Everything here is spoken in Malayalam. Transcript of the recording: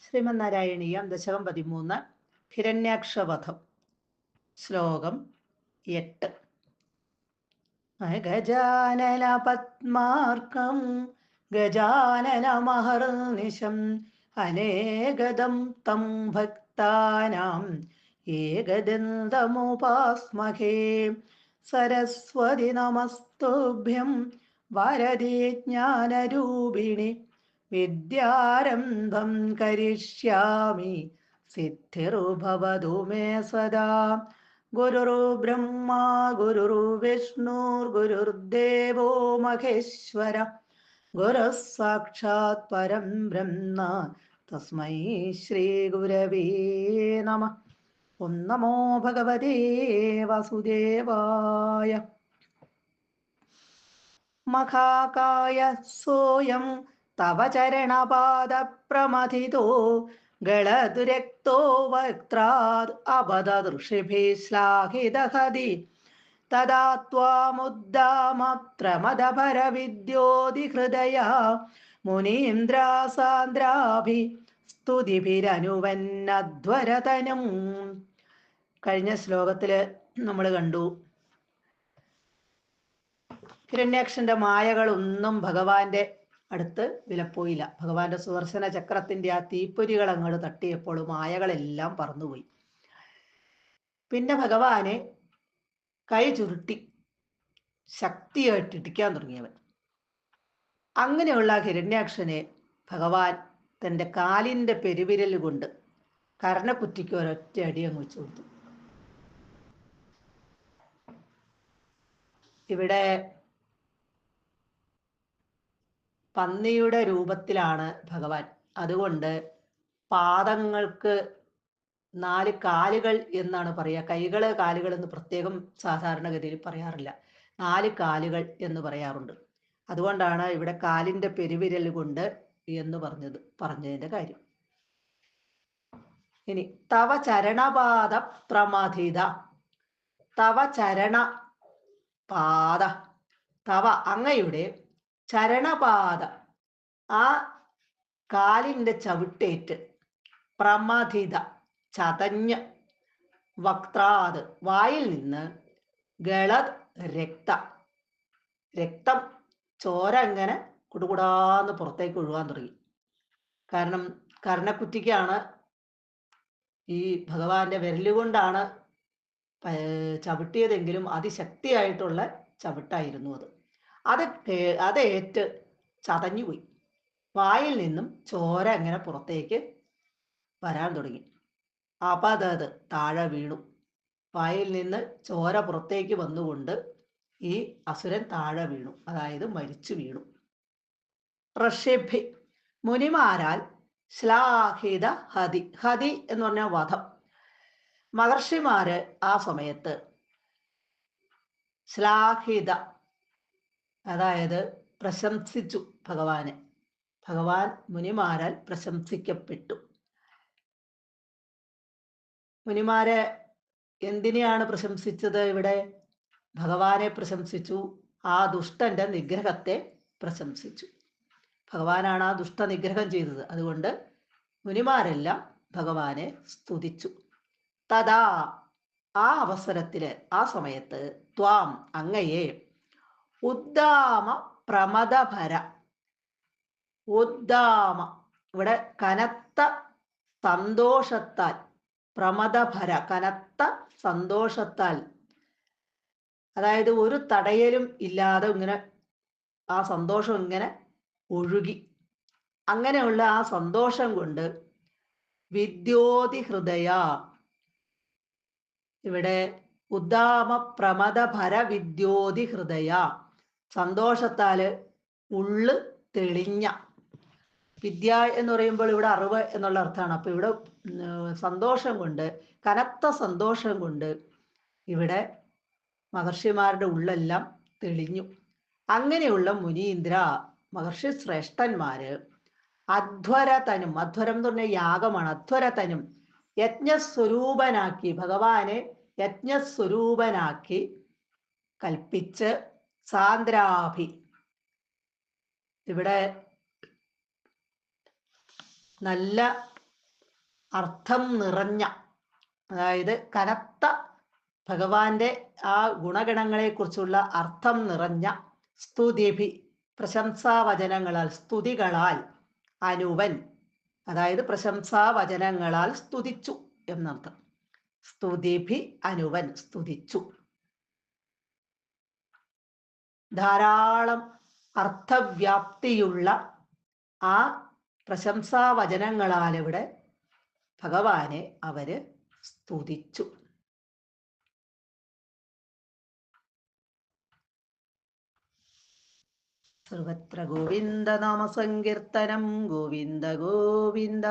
ശ്രീമന്നാരായണീയം ദശകം പതിമൂന്ന്. ഹിരണ്യാക്ഷവധം. ശ്ലോകം എട്ട്. ഗജാനന പത്മാർക്കം ഗജാനന മഹർനിശം അനേകദം തം ഭക്താനാം ഏകദന്തമുപാസ്മഹേ. സരസ്വതി നമസ്തുഭ്യം വരദീ ജ്ഞാനരൂപിണി വിദ്യാരംഭം കരിഷ്യാമി. സിദ്ധിർഭവതു മേ സദാ. ഗുരുർബ്രഹ്മ ഗുരുർദേവോ മഹേശ്വര. ഗുരുഃ സാക്ഷാത് പരം ബ്രഹ്മ തസ്മൈ ശ്രീ ഗുരവേ നമ. ഓം നമോ ഭഗവതേ വാസുദേവായ. മഹാകായ സോയം തവ ചരണപാദപ്രമഥിതോ ഗളതുരക്തോ വക്ത്രാത് അപദൃഷിഭിः ശ്ലാഘിതഹതി തദാ ത്വാമുദ്ദാമത്രമദപരവിദ്യോതിഹൃദയ മുനീന്ദ്രാസാന്ദ്രാഭി സ്തുതിഭിരനുവന്നധ്വരതനും. കഴിഞ്ഞ ശ്ലോകത്തിൽ നമ്മൾ കണ്ടു. ഹിരണ്യാക്ഷന്റെ മായകളൊന്നും ഭഗവാന്റെ അടുത്ത് വിലപ്പോയില്ല. ഭഗവാന്റെ സുദർശന ചക്രത്തിന്റെ ആ തീപ്പൊരികൾ അങ്ങോട്ട് തട്ടിയപ്പോൾ മായകളെല്ലാം പറന്നുപോയി. പിന്നെ ഭഗവാനെ കൈ ചുരുട്ടി ശക്തിയായിട്ട് ഇടിക്കാൻ തുടങ്ങിയവൻ. അങ്ങനെയുള്ള ഹിരണ്യാക്ഷനെ ഭഗവാൻ തന്റെ കാലിന്റെ പെരുവിരൽ കൊണ്ട് കരണക്കുറ്റിക്ക് ഒരൊറ്റ അടി അങ്ങ് വെച്ചു കൊടുത്തു. ഇവിടെ പന്നിയുടെ രൂപത്തിലാണ് ഭഗവാൻ. അതുകൊണ്ട് പാദങ്ങൾക്ക് നാല് കാലുകൾ എന്നാണ് പറയുക. കൈകൾ കാലുകൾ എന്ന് പ്രത്യേകം സാധാരണഗതിയിൽ പറയാറില്ല. നാല് കാലുകൾ എന്ന് പറയാറുണ്ട്. അതുകൊണ്ടാണ് ഇവിടെ കാലിന്റെ പെരുവിരൽ കൊണ്ട് എന്ന് പറഞ്ഞത് പറഞ്ഞതിന്റെ കാര്യം. ഇനി തവ ചരണപാദ പ്രമഥിത തവ ചരണ പാദ തവ അങ്ങയുടെ ചരണപാത ആ കാലിന്റെ ചവിട്ടേറ്റ് പ്രമഥിത ചതഞ്ഞ് വക്ത്രാത് വായിൽ നിന്ന് ഗളത് രക്ത രക്തം ചോര അങ്ങനെ കുടുകുടാന്ന് പുറത്തേക്ക് ഒഴുകാൻ തുടങ്ങി. കാരണം കർണക്കുറ്റിക്കാണ് ഈ ഭഗവാന്റെ വിരലുകൊണ്ടാണ് ചവിട്ടിയതെങ്കിലും അതിശക്തിയായിട്ടുള്ള ചവിട്ടായിരുന്നു അത്. അത് അതേറ്റ് ചതഞ്ഞുപോയി വായിൽ നിന്നും ചോര അങ്ങനെ പുറത്തേക്ക് വരാൻ തുടങ്ങി. അപതത് താഴെ വീണു. വായിൽ നിന്ന് ചോര പുറത്തേക്ക് വന്നുകൊണ്ട് ഈ അസുരൻ താഴെ വീണു. അതായത് മരിച്ചു വീണു. ഋഷിഭി മുനിമാരാൽ ശ്ലാഹിത ഹതി ഹതി എന്ന് പറഞ്ഞ വധം. മഹർഷിമാര് ആ സമയത്ത് ശ്ലാഹിത അതായത് പ്രശംസിച്ചു ഭഗവാനെ. ഭഗവാൻ മുനിമാരാൽ പ്രശംസിക്കപ്പെട്ടു. മുനിമാരെ എന്തിനെയാണ് പ്രശംസിച്ചത് ഇവിടെ? ഭഗവാനെ പ്രശംസിച്ചു. ആ ദുഷ്ടന്റെ നിഗ്രഹത്തെ പ്രശംസിച്ചു. ഭഗവാനാണ് ആ ദുഷ്ട നിഗ്രഹം ചെയ്തത്. അതുകൊണ്ട് മുനിമാരെല്ലാം ഭഗവാനെ സ്തുതിച്ചു. തഥാ ആ അവസരത്തിൽ ആ സമയത്ത് ത്വാം അങ്ങയെ ഉദ്ദാമ പ്രമദഭര ഉദ്ദാമ ഇവിടെ കനത്ത സന്തോഷത്താൽ പ്രമദഭര കനത്ത സന്തോഷത്താൽ. അതായത് ഒരു തടയലും ഇല്ലാതെ ഇങ്ങനെ ആ സന്തോഷം ഇങ്ങനെ ഒഴുകി. അങ്ങനെയുള്ള ആ സന്തോഷം കൊണ്ട് വിദ്യോതി ഹൃദയ ഇവിടെ ഉദ്ദാമ പ്രമദഭര വിദ്യോതി ഹൃദയ സന്തോഷത്താൽ ഉള്ള് തെളിഞ്ഞ. വിദ്യ എന്ന് പറയുമ്പോൾ ഇവിടെ അറിവ് എന്നുള്ള അർത്ഥമാണ്. അപ്പൊ ഇവിടെ സന്തോഷം കൊണ്ട് കനത്ത സന്തോഷം കൊണ്ട് ഇവിടെ മഹർഷിമാരുടെ ഉള്ളെല്ലാം തെളിഞ്ഞു. അങ്ങനെയുള്ള മുനീന്ദ്ര മഹർഷി ശ്രേഷ്ഠന്മാര് അധ്വരതനും അധ്വരം എന്ന് പറഞ്ഞ യാഗമാണ്. അധ്വരതനും യജ്ഞസ്വരൂപനാക്കി ഭഗവാനെ യജ്ഞസ്വരൂപനാക്കി കൽപ്പിച്ച് സാന്ദ്രാഭി. ഇവിടെ നല്ല അർത്ഥം നിറഞ്ഞ അതായത് കനത്ത ഭഗവാന്റെ ആ ഗുണഗണങ്ങളെ കുറിച്ചുള്ള അർത്ഥം നിറഞ്ഞ സ്തുതിഭി പ്രശംസാവചനങ്ങളാൽ സ്തുതികളാൽ അനുവൻ അതായത് പ്രശംസാവചനങ്ങളാൽ സ്തുതിച്ചു എന്നർത്ഥം. സ്തുതിഭി അനുവൻ സ്തുതിച്ചു. ധാരാളം അർത്ഥവ്യാപ്തിയുള്ള ആ പ്രശംസാവചനങ്ങളാൽ ഇവിടെ ഭഗവാനെ അവർ സ്തുതിച്ചു. സർവത്ര ഗോവിന്ദ നാമ സങ്കീർത്തനം. ഗോവിന്ദ ഗോവിന്ദ.